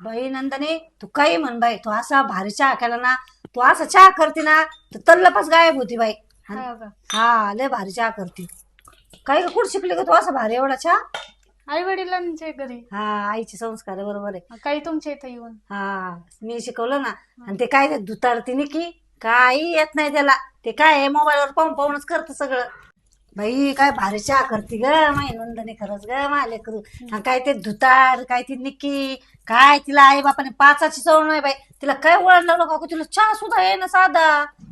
बाई नंदने तू काही म्हण बाई तू असा भारी चहा केला ना तू असा चहा करते ना तर तल्लपच गायब होती बाई. हो? का? हा लय भारी चहा करते. काय कुठं शिकली का तू असं भारी एवढा चहा? आई वडिलांच्या घरी. हा आईचे संस्कार आहे, बरोबर आहे. काही तुमच्या इथं येऊन. हा मी शिकवलं ना आणि ते काय ते धुतारती निकी काही येत नाही त्याला. ते काय आहे मोबाईलवर पाहून पाहूनच करतं सगळं. बाई काय भारी चहा करते ग माही नंदनी खरंच ग माले करू काय ते धुतार काय ती निक्की काय तिला आई बापाने पाचाची चव नाही बाई. तिला काय वळण लावलं का तिला चहा सुद्धा ये ना साधा.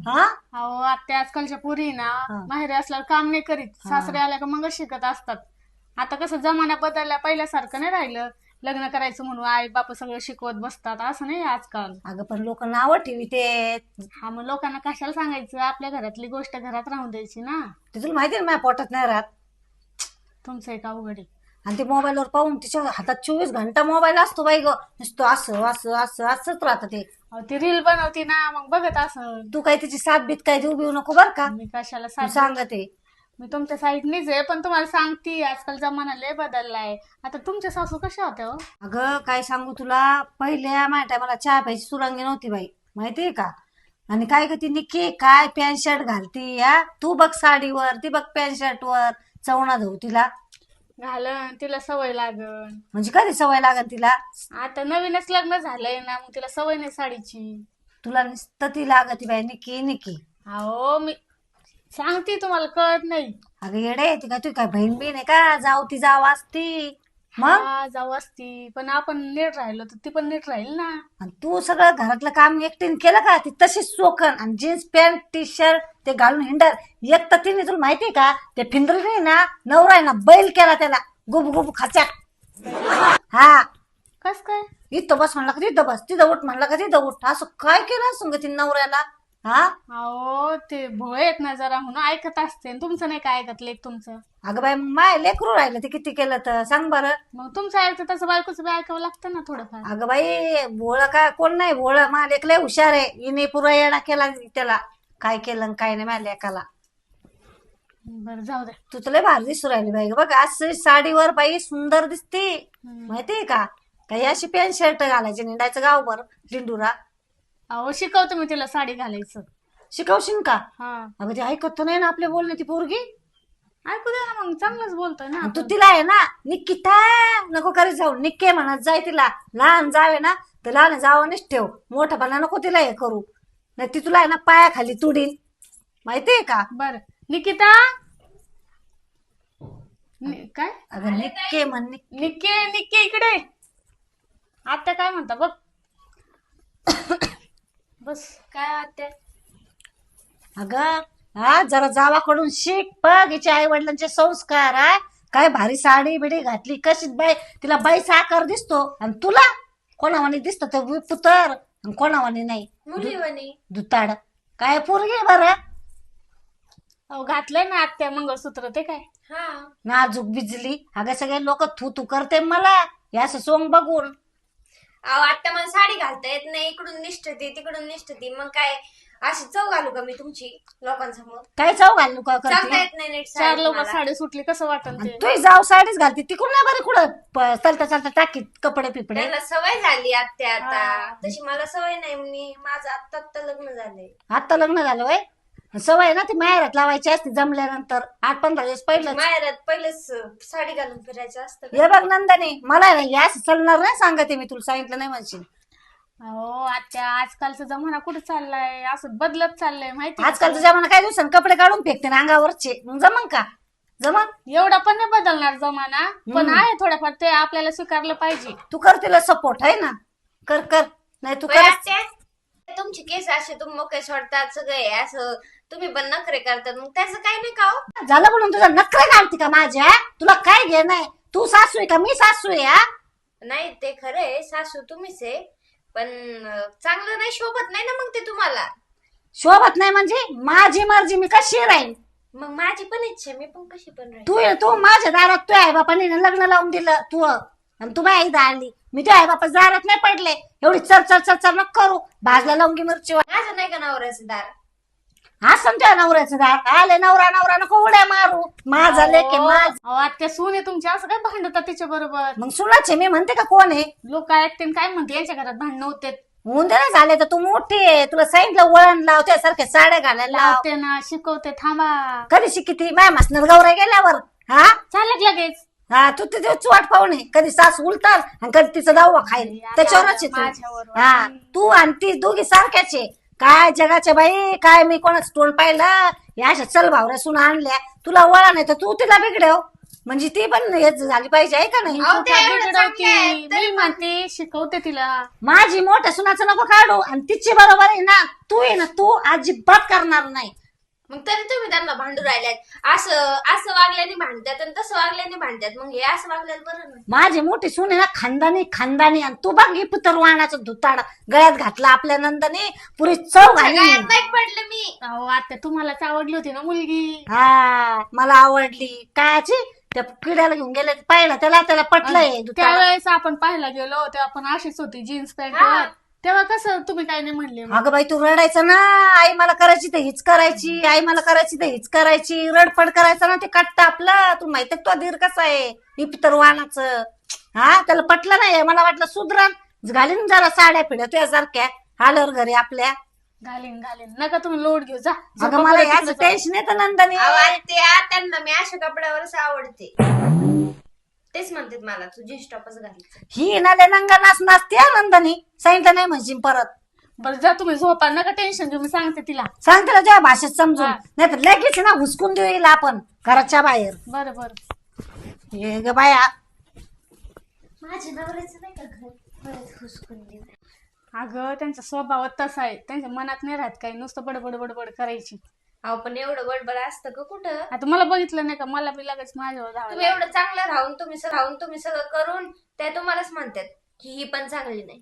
हा? अहो आत्या आजकालच्या पुरी ना हा. माहेरी असल्यावर काम नाही करीत. सासरे आल्या का मग शिकत असतात. आता कसं जमाना बदलला पहिल्यासारखं नाही राहिलं. लग्न करायचं म्हणून आई बाप सगळं शिकवत बसतात असं नाही आजकाल. अगं पण लोक नावं ठेवी ते. हा मग लोकांना कशाला सांगायचं? आपल्या घरातली गोष्ट घरात राहून द्यायची ना. तुला माहिती आहे ना माझ्या पोटात नाही राहत. तुमचं एक आहे. आणि ते मोबाईलवर पाहून तिच्या हातात चोवीस घंटा मोबाईल असतो बाई ग. नुसतं असं असं असं असंच राहतं ते. अहो, ती रील बनवती ना मग बघत असं. तू काय तिची साथ बीत काय देऊ बिऊ नको बर का? मी कशाला तू सांग सांगते मी तुमच्या साईडनीच आहे पण तुम्हाला सांगते आजकाल जमाना लय बदललाय. आता तुमच्या सासू कशा होत्या हो? अगं काय सांगू तुला? पहिल्या माझ्या टायमाला चहा प्यायची सुरंगी नव्हती बाई माहितीये का? आणि काय ग ती निक्की काय पॅन्ट शर्ट घालती या तू बघ साडीवर ती बघ पॅन्ट शर्ट वर. चवणा धुऊ तिला. घालन तिला सवय लागन. म्हणजे कधी सवय लागल तिला? आता नवीनच लग्न झालंय ना मग तिला सवय नाही साडीची. तुला नुसतं ती लागती बाई निक्की निक्की अहो मी सांगते तुम्हाला कळत नाही. अगं येडे ती काय तू काय बहीण बिन आहे का? जाऊ ती जाऊ असती. मग? हा जाऊ असती. पण आपण नीट राहिलो तर ती पण नीट राहील ना. आणि तू सगळं घरातलं काम एकटीने केलं का? ती तशीच चोखन आणि जीन्स पॅन्ट टी शर्ट ते घालून हिंडर एक तर तिने तुला माहितीये का? ते फिंदरने ना नवरा आहे ना बैल केला त्याला. गुब गुब खाच्या हा. कस काय? इथं बस म्हणला का? तिथं बस. तिथं उठ म्हणला का? तिथं उठ. असं काय केलं असं ग तिने नवऱ्याला? हा? अहो ते भोळे आहेत ना जरा म्हणून ऐकत असते. तुमचं नाही काय ऐकत लेख तुमचं? अगं बाई माय लेकरू राहिलं ते किती केलं तर? सांग बरं. मग तुमचं ऐकतं तसं बायकोचं बी ऐकावं लागतं ना थोडंफार. अगं बाई भोळ काय कोण नाही भोळ? मा लेकलंय हुशार आहे. हिने पुरा येडा केला त्याला काय केलं आणि काय नाही माझ्या लेकाला. बरं जाऊ दे तू तुला भारी दिसू राहिली बाई. बघ असं साडीवर बाई सुंदर दिसते. माहितीये का? काही अशी पॅन्ट शर्ट घालायची निंडायचं गावभर लिंडुरा अहो शिकवतो मी तिला साडी घालायचं. शिकवशील का? हा. अगं ते ऐकत तर नाही ना आपले बोलणे ती पोरगी. ऐकू दे ना मग चांगलंच बोलतोय ना तू तिला आहे ना निक्किता नको करीत जाऊ. निक्के म्हणत जाय तिला लहान जावे ना तर लहान जावानेच ठेव. मोठपणा नको तिला हे करू. नाही ती तुला आहे ना पायाखाली तुडीन माहितीये का? बर. निकिता? नि- काय? अगं निक्के म्हण निक- निक्के निक्के इकडे. आता काय म्हणता बघ. बस. काय वाटते अगं हा जरा जावाकडून शिक बघ हिच्या आई वडिलांचे संस्कार हा काय भारी साडी बिडी घातली कशी बाई तिला बाई साकार दिसतो. आणि तुला? कोणावानी दिसतो ते पुतर? आणि कोणावानी नाही. मुलीवणी दुताड. काय पोरगी बरं? अहो घातलंय ना आत्या मंगळसूत्र ते काय? हा नाजूक बिजली. अगं सगळे लोक थू थू करते मला. या असं सोंग बघून. अहो आता मला साडी घालता येत नाही इकडून निष्ठती तिकडून निष्ठती मग काय? अशी चव घालू का मी तुमची लोकांसमोर? काय चाव घालू का करते? येत नाही नीट चार साडी लोक मला. साडी सुटली कसं वाटल ते? तू जाव साडीच घालते तिकडून नाही बरं कुठं? प- चालता चालता टाकीत कपडे पिपडे त्यांना सवय झाली आत्या हा. आता तशी मला सवय नाही मी माझं आत्ता आत्ता लग्न झालंय. आता लग्न झालं वय सवय ना ती माहेरात लावायची असते जमल्यानंतर. आठ पंधरा दिवस पहिलं माहेरात पहिलेच साडी घालून फिरायचं असतं का? हे बघ नंदनी मला नाही या असं चालणार नाही सांगते मी तुला सांगितलं नाही म्हणशील. अहो आत्या आजकालचा जमाना कुठे चाललाय? असं बदलत चाललंय माहिती का? आजकालच्या जमाना काय दिवसांनी कपडे काढून फेकते ना अंगावरचे. मग जमन का? जमन? एवढा पण नाही बदलणार जमाना पण आहे थोडंफार ते आपल्याला स्वीकारलं पाहिजे. तू कर तिला सपोर्ट आहे ना? कर कर. नाही तू कर. आत्या? तुमचे केस असे तुम्ही मोके सोडतात सगळे असं तुम्ही पण नखरे करतात मग त्याचं काही नाही का हो? झालं म्हणून तुझा नखरे घालते का माझ्या तुला काय घे नाही तू सासू आहे का मी सासू आहे हा? नाही ते खरं आहे सासू तुम्हीच आहे पण अं, चांगलं नाही शोभत नाही ना मग ते तुम्हाला. शोभत नाही म्हणजे? माझी मर्जी मी कशी राहीन? मग माझी पण इच्छा आहे, मी पण कशी पण राहील तू तू माझ्या दारात तू आई बापाने लग्न लावून दिलं तू. आणि तू माझी दारली मी तुझ्या आई बापा दारात नाही पडले. एवढी चर चर चर चर नको करू. भाजला लवंगी मिरची माझं नाही का नवऱ्याचं दार? असं तुझ्या नवऱ्याचं दात आले नवरा नवरा नको उड्या मारू. माझा लेके माझ. अहो आत्या सून आहे तुमची असं काय भांडतात तिच्या बरोबर? मग सुनाचे मी म्हणते का कोण आहे? लोक ऐकते काय म्हणते? यांच्या घरात भांडणं होते. होऊन दे ना झाले तर तू मोठी आहे. तुला सांगितलं वळण लाव त्यासारख्या साड्या घालायला लाव. लावते ना शिकवते थांबा. कधी शिकिती माय मासणार गौऱ्या गेल्यावर. हा? चालत लगेच? हा तू तिथे वाट पाहुणे कधी सास उलटाल आणि कधी तिचा दावा खाईल. त्याच्यावरच आहे माझ्यावर तू हा तू आणि ती दोघी सारख्याच आहे. काय जगाच्या बाई? काय मी कोणाच तोंड पाहिलं? या अशा चल भावऱ्या सुना आणल्या. तुला वळा नाही तर तू तिला बिघडव म्हणजे ती पण हेच झाली पाहिजे आहे का नाही? अहो, ते कुठं एवढं बिघडवती? चांगलं आहे, तरी मी म्हणते शिकवते तिला. माझी मोठ्या सुनाचं नको काढू. आणि तिची बरोबर आहे ना. तू आहे ना तू अजिबात करणार नाही. मग तरी तुम्ही त्यांना भांडू राहिल्यात. असं असं वागल्याने भांडतात आणि तसं वागल्याने भांडतात. मग हे असं वागल्याला बरं ना. माझी मोठी सून आहे ना खानदानी खानदानी आणि तू बघ ही पुतर वाहनाचं धुताड गळ्यात घातला आपल्या नंदने पुरी चव घाली. सगळ्यात पडलं मी. अहो आत्या तुम्हालाच आवडली होती ना मुलगी. हा मला आवडली. कायची? त्या किड्याला घेऊन गेले पाहिलं त्याला त्याला पटलंय धुताड. त्यावेळेस आपण पाहायला गेलो तेव्हा आपण अशीच होती जीन्स पॅन्ट तेव्हा कसं तुम्ही काय नाही म्हणले? अगं बाई तू रडायचं ना. आई मला करायची तर हीच करायची. आई मला करायची तर हीच करायची. रडफड करायचं ना ते काटतं आपलं. तू माहिती तो धीर कसा आहे? इतर वाहनाचं हा त्याला पटलं नाही मला वाटलं सुधरण. घालीन जरा साड्या पिढ्या तुझ्यासारख्या. आल्यावर घरी आपल्या. घालीन घालीन. नका तुम्ही लोड घेऊ. जा. अगं मला याचं. टेन्शन येतं नंदनी. त्या त्यांना मी अशा कपड्यावरच आवडते. तेच म्हणतात मला तू जीन्स टॉपच घालायचं ही ना नंगा नाच नाचते हा नंदनी. सांगितलं नाही म्हणशील परत. बरं जा तुम्ही झोपा नका टेन्शन घेऊ मी सांगते तिला. सांग तिला तुझ्या भाषेत समजून. हा. नाही तर लगेच ना हुसकून देऊ येईल आपण घराच्या बाहेर. बरं बरं. हे ग बाया. माझ्या नवऱ्याचं नाही का घर? परत हुसकून देऊ. अगं त्यांचा स्वभाव तसा आहे. त्यांच्या मनात नाही राहत काही. नुसतं बडबड बडबड करायची. अहो पण एवढं बडबड असतं का कुठं? आता मला बघितलं नाही का? मला बी लगेच माझ्यावर धावायला तुम्ही एवढं चांगलं राहून तुम्ही सगळं राहून तुम्ही सगळं करून त्या तुम्हालाच म्हणतात की ही पण चांगली नाही.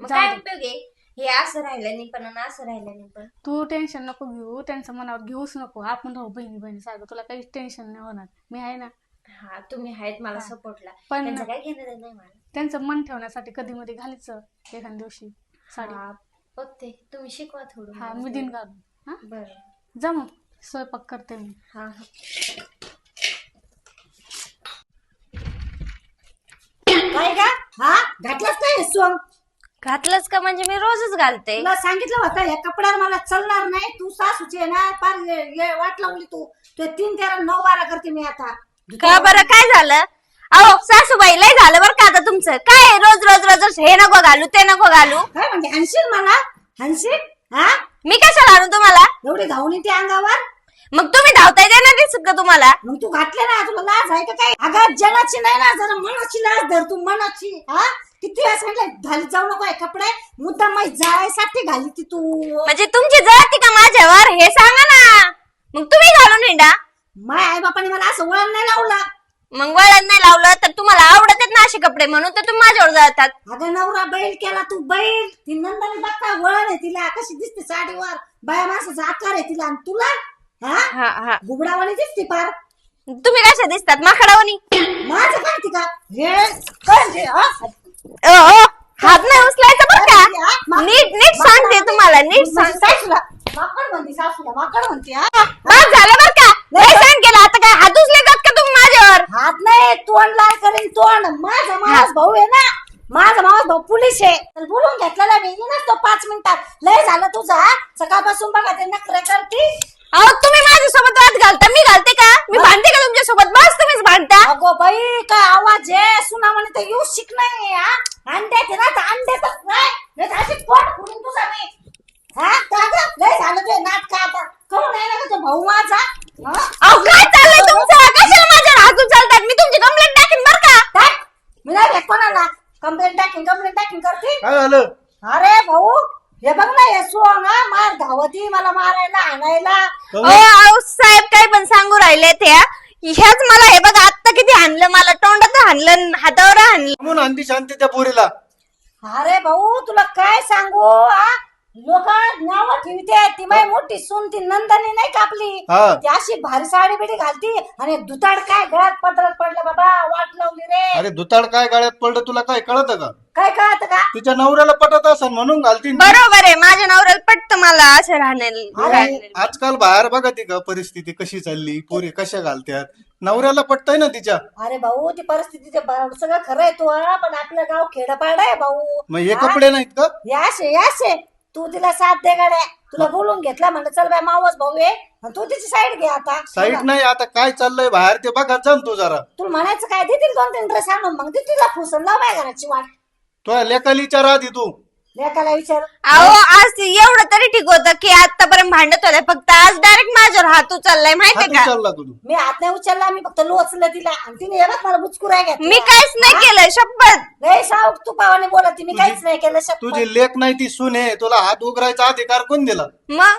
मग जाऊ काय दे. उपयोग आहे? हे असं राहिलं नाही पण आणि असं राहिलं नाही पण. तू टेन्शन नको घेऊ. त्यांच्या मनावर घेऊच नको. आपण राहू बहिणी बहिणी सारखं. तुला काहीच टेन्शन नाही होणार. मी आहे ना? हा तुम्ही आहेत मला सपोर्टला पण- त्यांचं काय घेणं देणं नाही मला. त्यांचं मन ठेवण्यासाठी कधी मध्ये घालायचं एखाद्या दिवशी साडी. हा, बघते तुम्ही शिकवा थोडं हा मला. मी दिन घालून. हा? बरं. जा मग स्वयंपाक करते मी. हा हा. काय का हा? घातलाच काय सोंग? घातलंच का म्हणजे मी रोजच घालते. तुला सांगितलं होतं या कपड्यावर मला चालणार नाही तू सासूची आहे ना पार ये- ये वाट लावली तू. तू तीन तेरा नऊ बारा करते मी आता. का बरं? काय झालं? अहो सासूबाई लय झालं बरं का आता तुमचं? काय रोज रोज रोज हे नको घालू ते नको घालू? काय म्हणते हनशील मला? हनशील हा? मी कशाला आणू तुम्हाला? एवढी धावून येते अंगावर? मग तुम्ही धावताय ते ना दिसत का तुम्हाला? मग तू घातले ना तुला लाज आहे का काय? अगं जनाची नाही ना जरा मनाची लाज धर तू मनाची. हा? किती वेळेस म्हटलं घाली जाऊ नको हे कपडे. मुद्दा माहीत जायसाठी घाली ती तू. म्हणजे तुमची जळती का माझ्यावर? हे सांगा ना. मग तुम्ही घालून हिंडा. माय आई बापाने मला असं वळण नाही लावला. मग वळण नाही लावलं तर तुम्हाला आवडत ना असे कपडे म्हणून तर तुम्ही माझ्यावर जळतात. अगं नवरा बैल केला तू बैल. ती नंदाने बघता वळण आहे तिला. कशी दिसते साडीवर. बाया माणसाचा आकार आहे तिला. आणि तुला? हा? हा हा. गुबडावानी दिसते पार. तुम्ही कशा दिसतात? माकडावनी माझं काय ती का? हे हा? ओ, ओ, हात नाही उचलायचा बरं हा? का नीट नीट सांगते तुम्हाला नीट सांगते. सासूला. माकड म्हणते सासूला. माकड म्हणते हा? झालं बरं का? लय सहन केलं आता काय हात उचलेतात का तुम्ही माझ्यावर हात नाही तोंड लाल करेन तोंड. माझा मावस भाऊ आहे ना माझा मावस भाऊ पोलीस आहे. तर बोलून घेतलेला मी नसतो पाच मिनिटात. लय झालं तुझं सकाळपासून बघा ते नखरे करते. अहो तुम्ही माझ्यासोबत वाद घालता मी घालते का? मी भांडते का तुमच्यासोबत? बस तुम्हीच भांडता. अगो बाई काय आवाज आहे? सुना म्हणे तर येऊ शिक नाही हा अंड्याचे ना तर अंड्यातच नाही. नाही तर अशी पोट फुडून तुझा मी. हा का गं? लय झालं ते नाटक आता. करून आहे ना का तो भाऊ माझा? हा? अहो काय चाललंय तुमचं कशाला माझ्यावर हात उचलतात मी तुमची कंप्लेंट टाकेन बरं का टाक. मी नाही भेट कोणाला कंप्लेंट टाकीन कंप्लेंट टाकीन करते काय झालं? अरे भाऊ हे बघ ना हे हा मार धावती मला मारायला आणायला. ओ अहो साहेब काय पण सांगू राहिले त्या ह्याच मला हे बघा आत्ता किती हाणलं मला तोंडात हाणलं हातावर हाणलं. म्हणून आणती शांती त्या पोरीला. अरे भाऊ तुला काय सांगू लोक नाव ठेवते ती माय मोठी सून ती नंदनी नाही कापली हा. ती अशी भारी साडी बिडी घालती आणि दुताड काय गळ्यात पदरात पडलं बाबा वाट लावली रे. अरे दुताड काय गाळ्यात पडलं तुला काय कळत का? काय कळत का? तिच्या नवऱ्याला पटत असेल म्हणून घालती ना. बरोबर आहे माझ्या नवऱ्याला पटतं मला असं राहण्याला. अरे आजकाल बाहेर बघा ती का परिस्थिती कशी चालली पोरी कशा घालत्यात. नवऱ्याला पटतय ना तिच्या. अरे भाऊ ती परिस्थिती ते बा- सगळं खरं आहे तू हा, पण आपलं गाव खेडपाड आहे भाऊ. मग हे कपडे नाहीत का? याशे याशे तू तिला साथ दे गाड्या. तुला बोलून घेतला म्हणलं चल बाय मावस भाऊ आहे आणि तू तिची साईड घे आता. साईट नाही आता काय चाललंय बाहेर ते बघा जा ना तू जरा. तुला म्हणायचं काय? देतील दोन तीन ड्रेस आणून. मग दे तुला फुसन. लाव बाय घराची वाट. तो विचार आधी तू. लेकाला विचार. अहो आज ते एवढं तरी ठीक होतं की आतापर्यंत भांडत होते. फक्त आज डायरेक्ट माझ्यावर हात उचललाय माहितीये हाती का? चालला तू. मी हात नाही उचलला मी फक्त लोचलं तिला. आणि तिने हे बघ मला बुचकुराय घेतला मी काहीच नाही केलं शपथ. लय साऊक तू पावाने बोलत मी काहीच नाही केलं शपथ. तुझी लेख नाही ती सुन आहे तुला हात उघडायचा अधिकार कोण दिला? मग?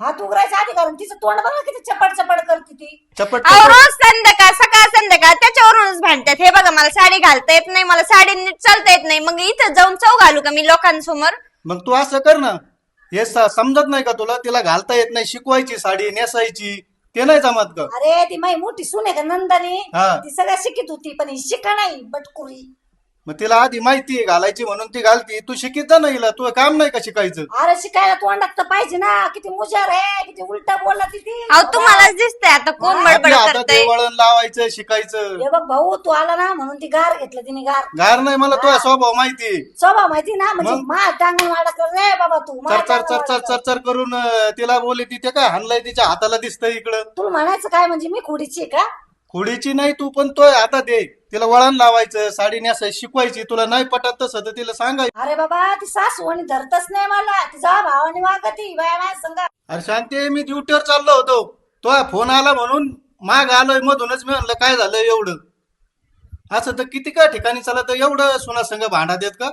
हात उघडायचा आधी कारण तिचं तोंड बघा किती चपट चपट करते ती. चपट अहो चपट रोज संध्याकाळ सकाळ संध्याकाळ त्याच्यावरूनच भांडतात. हे बघा मला साडी घालता येत नाही मला साडी नीट चालता येत नाही. मग इथं जाऊन चौ घालू का मी लोकांसमोर? मग तू असं कर ना. हे स- समजत नाही का तुला? तिला घालता येत नाही शिकवायची साडी नेसायची. ते नाही जमत का? अरे ती माई मोठी सून आहे का नंदनी? हा. ती सगळ्या शिकित होती पण ही शिका नाही बटकुरी मग तिला आधी माहिती घालायची म्हणून ती घालती. तू शिकित जा ना हिला तू काम नाही का शिकायचं? अरे शिकायला तोंडात तर पाहिजे ना. किती मुजार आहे किती उलटा बोलला ती. अहो तुम्हालाच दिसतंय आता कोण बडबड आपल्या हातात करतय? हे वळण लावायचं शिकायचं. हे बघ भाऊ तू आला ना म्हणून ती गार घेतलं तिने गार. गार नाही मला तुझा स्वभाव माहिती. स्वभाव माहिती ना म्हणजे मग? मा टांगून वाडा कर रे बाबा तू मा चरचर टांगून चरचर वाडा कर. चरचर करून अं, तिला बोलली तिथे काय हाणलंय तिच्या हाताला दिसतंय इकडं. तुला म्हणायचं काय म्हणजे मी खोडीची आहे का? खोडीची नाही तू पण तो आता दे. तिला वळण लावायचं साडी नेसाय शिकवायची तुला नाही पटत तसं तर तिला सांगायचं अरे बाबा ती सासू आणि धरतच नाही मला. तिचा भावाने वागती बाया माझ्या संग. अरे शांती मी ड्युटीवर चाललो होतो. तो फोन आला म्हणून माग आलोय मधूनच. मी म्हणलं काय झालं एवढं? असं तर किती काय ठिकाणी चालत एवढं सुना संग भांडा देत का?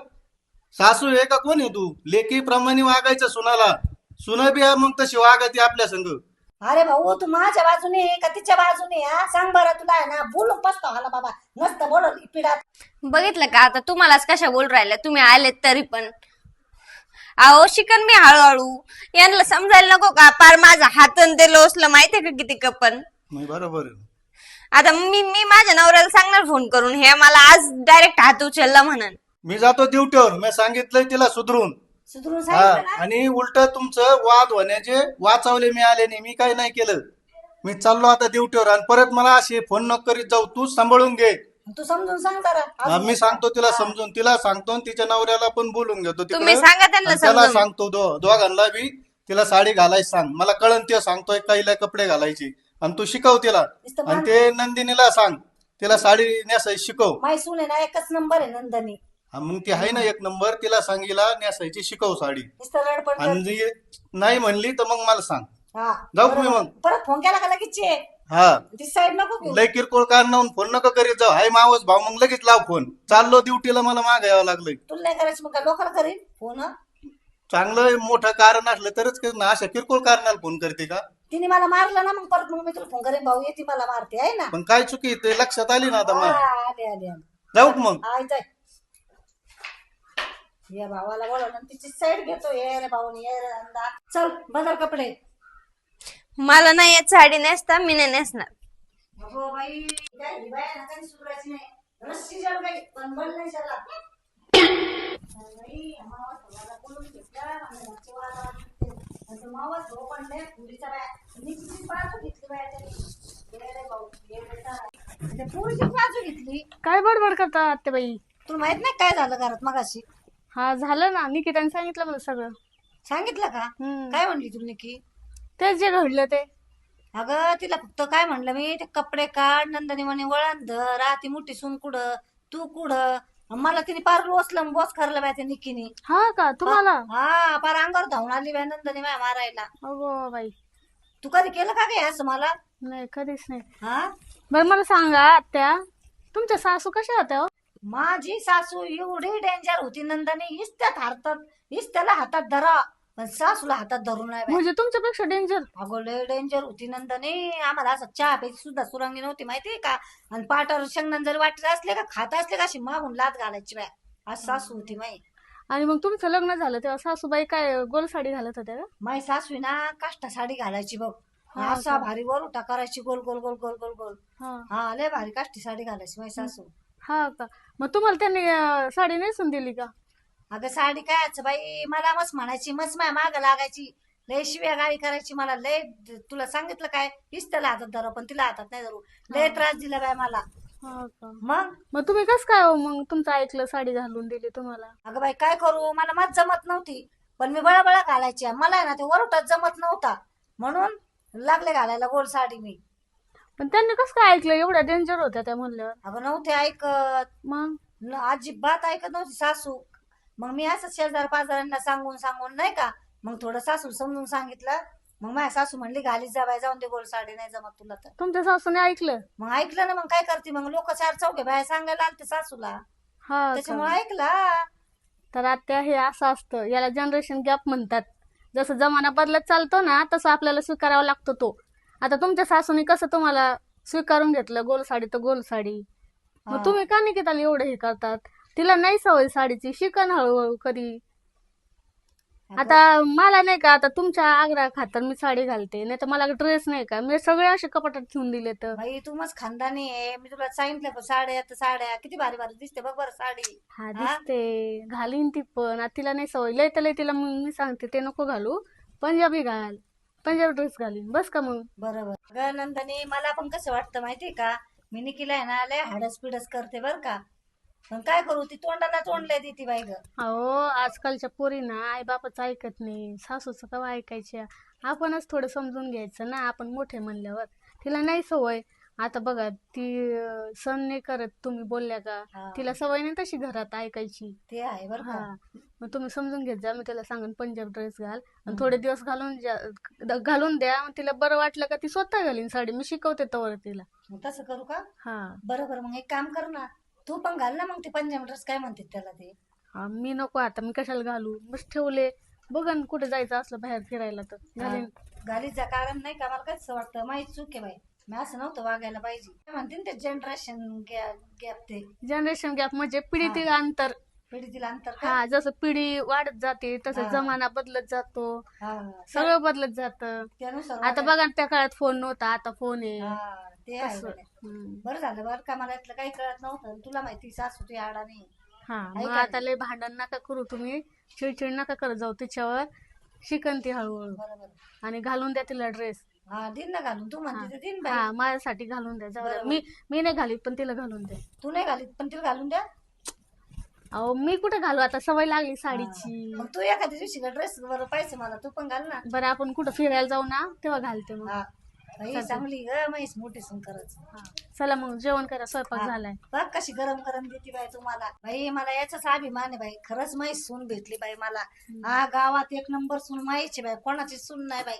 सासू आहे का कोण आहे तू? लेखी प्रमाणे वागायचं सुनाला. सुना बी मग तशी वागती आपल्या संग. अरे भाऊ तू माझ्या बाजूने आहे का तिच्या बाजूने आहे, हा? सांग बरं तुला आहे ना. बोलून पसतो आला बाबा. मस्त बोलवली पिढात बघितलं का आता? तुम्हालाच कशा बोल राहिल्या? तुम्ही आलेत तरी पण. अहो शिकन मी हळूहळू. यांना समजायला नको का? पार माझा हातन ते लोसलं. माहितीये का किती कपन? बरोबर आहे. आता मी मी माझ्या नवऱ्याला सांगणार फोन करून. हे मला आज डायरेक्ट हात उचलला म्हणून. मी जातो ड्युटीवर. मी सांगितलंय तिला सुधरून. सुधरून हा सांगितलं ना? आणि उलट तुमचं वाद होण्याचे वाचवले मी आले नाही मी काही नाही केलं. मी चाललो आता ड्युटीवर आणि परत मला असे फोन नको करीत जाऊ तू सांभाळून घे. तू समजून सांग जरा. हा, मी सांगतो तिला समजून तिला सांगतो आणि तिच्या नवऱ्याला पण बोलून घेतो तिकडं. तुम्ही सांगा त्यांना आणि त्याला समजून. सांगतो दो- दोघांना बी तिला साडी घालायची सांग. मला कळण ते सांगतोय काहीला कपडे घालायची. आणि तू शिकव तिला. नुसतं आणि ते नंदिनीला सांग. तिला साडी नेसायची शिकव. माई सून आहे ना एकच नंबर आहे नंदनी. मग ती आहे ना एक नंबर तिला सांगिला नेसायची शिकव साडी. आणि जी नाही म्हणली तर मग मला सांग. जाऊ बरोबर. मग? परत फोन केला का लगेच ये. हा. ती लय किरकोळ कारण फोन नका करीत जाऊ. हाय मावस भाऊ मग लगेच लाव फोन चाललो ड्युटीला मला माग यावं लागलंय. तुला नाही करायचं मग काय लोकांना करीन फोन चांगलं मोठं कारण असलं तरच कर ना. अशा किरकोळ कारणाला फोन करते का? तिने मला मारलं ना मग परत मग मी तुला फोन करेन. भाऊ येते मला मारते आहे ना? पण काय चुकी ते लक्षात आली ना आता आले जाऊ मग. या भावाला बोलवलं आणि तिची साईड घेतो. ये रे भाऊनी ये रे अंदा चल बदल कपडे. मला नाही येत साडी नेसता मी नाही नेसणार. अगो बाई काय ही बाया ना काही सुधारायची नाही. रस्सी जळ बाई पण बल नाही झाला. बाई, मावा सगळ्याला बोलून घेतला, आणि घरचे वाद वाद घेतले. आणि तो मावा झोप आणलाय, पुरीच्या बाया. मी किती बाजू घेतली बाया त्याने. ये रे भाऊ, ये बेटा. त्या पोरीची बाजू घेतली. काय बडबड करता आत्याबाई? तुला माहीत नाही काय झालं घरात मगाशी? हा झालं ना. निकिताने सांगितलं मला सगळं. सांगितलं का? हम्म. काय म्हणली तुला की तेच जे घडलं ते. अगं तिला फक्त काय म्हणलं मी? ते कपडे काढ नंदनी म्हणे वळण धर आ ती मोठी सून कुठं तू अन मला तिने पार लोसलं बॉस करलं बाय त्या निकीने. हा का? तुम्हाला? हा पार अंगावर धावून आली बाय नंदनी बाय मारायला. अगो बाई. तू कधी केलं का काय असं मला? नाही कधीच नाही. हा? बरं मला सांगा आत्या तुमच्या सासू कशा होत्या हो? माझी सासू एवढी डेंजर होती नंदनी इस्त्यात हातात इस्त्याला हातात धरा पण सासूला हातात धरू नाही बाई. म्हणजे तुमच्यापेक्षा डेंजर अगो लय डेंजर होती नंदनी. आम्हाला असं चहा प्यायची सुद्धा सुरंगी नव्हती माहितीये का? आणि पाटावर शेंगदाण जरी वाटत असले का खात असले का अशी मागून लात घालायची बाय आज सासू होती माई. आणि मग तुमचं लग्न झालं तेव्हा सासूबाई काय गोल साडी घालत होत्या का? माई सासू ना काष्टा साडी घालायची बघ. हा असा भारी वर उठा करायची गोल गोल गोल गोल गोल गोल. हा. हा लय भारी काष्टी साडी घालायची माई सासू. हा का? मग तुम्हाला त्यांनी अं, साडी नेसून दिली का? अगं साडी काय बाई मला मस्त म्हणायची मस्त माय माग लागायची. लय शिव्या गाडी करायची मला लय तुला सांगितलं काय? हीच त्याला हातात धरा पण तिला हातात नाही धरू. लय त्रास दिला बाय मला. हा का? मग? मग तुम्ही कस काय हो मग तुमचं ऐकलं साडी घालून दिली तुम्हाला? अगं बाई काय करू? मला मत जमत नव्हती. पण मी बळाबळा घालायची. मला आहे ना ते वरवटात जमत नव्हता. म्हणून लागले घालायला गोल साडी मी. पण त्यांनी कस काय ऐकलं? एवढ्या डेंजर होत्या त्या म्हणल्यावर. अगं नव्हते ऐकत. मग? न अजिबात ऐकत नव्हती सासू. मग मी असं शेजार पाजारांना सांगून सांगून नाही का मग थोडं सासू समजून सांगितलं. मग माझ्या सासू म्हणली घालीच जा बाय जाऊन दे गोल साडी नाही जमत तुला तर. तुमच्या सासूने ऐकलं? मग ऐकलं ना मग काय करते? मग लोक चार चौघे बाय सांगायला आलते सासूला. हा का? त्याच्यामुळे ऐकला. तर आता हे असं असतं. याला जनरेशन गॅप म्हणतात. जसं जमाना बदलत चालतो ना तसं आपल्याला स्वीकारावा लागतो तो. आता तुमच्या सासूने कसं तुम्हाला स्वीकारून घेतलं गोल साडी तर गोल साडी. मग तुम्ही का निकिताला एवढं हे करतात? तिला नाही सवय साडीची शिकन हळूहळू कधी. आता मला नाही का आता तुमच्या आग्रह खातर मी साडी घालते नाही तर मला ड्रेस नाही का? मी सगळे असे कपाटात ठेवून दिले तर तू मस्त खानदानी आहे. मी तुला सांगितलं पण साड्या तर साड्या. किती भारी भारी दिसते बघ बरं साडी. हा? दिसते. घालीन ती पण. आता तिला नाही सवय. लय तर लय तिला मी सांगते ते नको घालू. पंजाबी घाल. पंजाबी ड्रेस घालीन. बस का मग? बरोबर. अगं नंदनी मला पण कसं वाटतं माहितीये का? मी निकीला आहे ना लय हाडस पिडस करते बर का. पण काय करू ती तोंडाला तोंडले देती बाई ग. अहो आजकालच्या पोरीना आई बापाच ऐकत नाही. सासूचं कवा ऐकायच्या? आपणच थोडं समजून घ्यायचं ना आपण मोठे म्हणल्यावर. तिला नाही सवय. आता बघा ती सण नाही करत तुम्ही बोलल्या का? हा. तिला सवय नाही तशी घरात ऐकायची. ते आहे बर का. हा. मग तुम्ही समजून घेत जा मी तिला सांगेन पंजाब ड्रेस घाल. आणि थोडे दिवस घालून घालून द्या. मग तिला बरं वाटलं का ती स्वतः घालीन साडी. मी शिकवते तवर तिला. मग तसं करू का? हा. बरोबर मग एक काम कर ना. तू पण घाल ना मग ते पंजाब ड्रेस काय म्हणते त्याला ते? हा, मी नको आता. मी कशाला घालू? बस ठेवले. बघन कुठे जायचं असलं बाहेर फिरायला तर. घालीन. घालीचा कारण नाही का मला कसं वाटतं. माहीत चूक आहे बाई. मी असं नव्हतं वागायला पाहिजे. म्हणते ना ते जनरेशन गॅप ते. जनरेशन गॅप म्हणजे पिढीतील अंतर. पिढीतील अंतर का हा जसं पिढी वाढत जाते तसं. जमाना बदलत जातो. हा. सगळं बदलत जातं. त्यानुसार आता बघा ना, त्या काळात फोन नव्हता आता फोन आहे. हा, ते आहे तसं. गड्या. हम्म. बरं झालं बरं का मला यातलं काही कळत नव्हतं. तुला माहिती सासू ती आडा नाही. हा मग आता लय भांडण नका करू तुम्ही. चिडचिड नका करत जाऊ तिच्यावर. शिकन ती हळूहळू. बरोबर. आणि घालून द्या तिला ड्रेस हा दिन ना घालून. तू म्हणते ते दिन बाई. हा माझ्यासाठी घालून द्या जाऊ द्या. बरोबर. मी मी नाही घालीत पण तिला घालून द्या तू नाही घालीत पण तिला घालून द्या. अहो मी कुठे घालू? आता सवय लागली साडीची. मग तू एखाद्या दिवशी ड्रेस बरं पाहिजे मला तू पण घाल ना. बरं आपण कुठं फिरायला जाऊ ना तेव्हा घालते मग. हा. बाई, चांगली ग म्हैस मोठी सून करत चला मग जेवण करा स्वयंपाक. झालाय. बघ कशी गरम गरम देते बाई तुम्हाला. बाई मला याचाच अभिमान आहे बाई. खरंच म्हैस सून भेटली बाई मला. हा गावात एक नंबर सून माहिती बाई. कोणाची सून नाही बाई.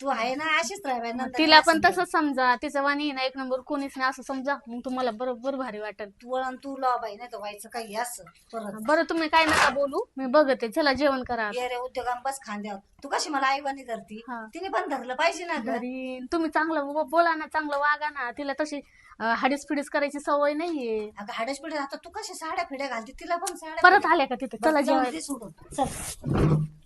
तू आहे ना अशीच राह बाई नंतर तिला पण तसंच समजा तिचं वाणी आहे ना एक नंबर कोणीच नाही असं समजा मग तुम्हाला बरोबर भारी वाटेल. तू वळण तू लाव बाई नाही तर व्हायचं काही असं परत. बरं तुम्ही काय नका बोलू मी बघते चला जेवण करा. ये रे उद्योगां बस खांद्यावर. तू कशी मला आईवानी करती हा. तिने पण धरलं पाहिजे ना ग. घरी तुम्ही चांगलं ब- बोला ना चांगलं वागा ना. तिला तशी हाडीस फिडीस करायची सवय नाहीये. अगं हाडस पिढे आता तू कशी साड्या फिड्या घालते? तिला पण साड्या परत आल्या का तिथे? चला दे सोडून. चल.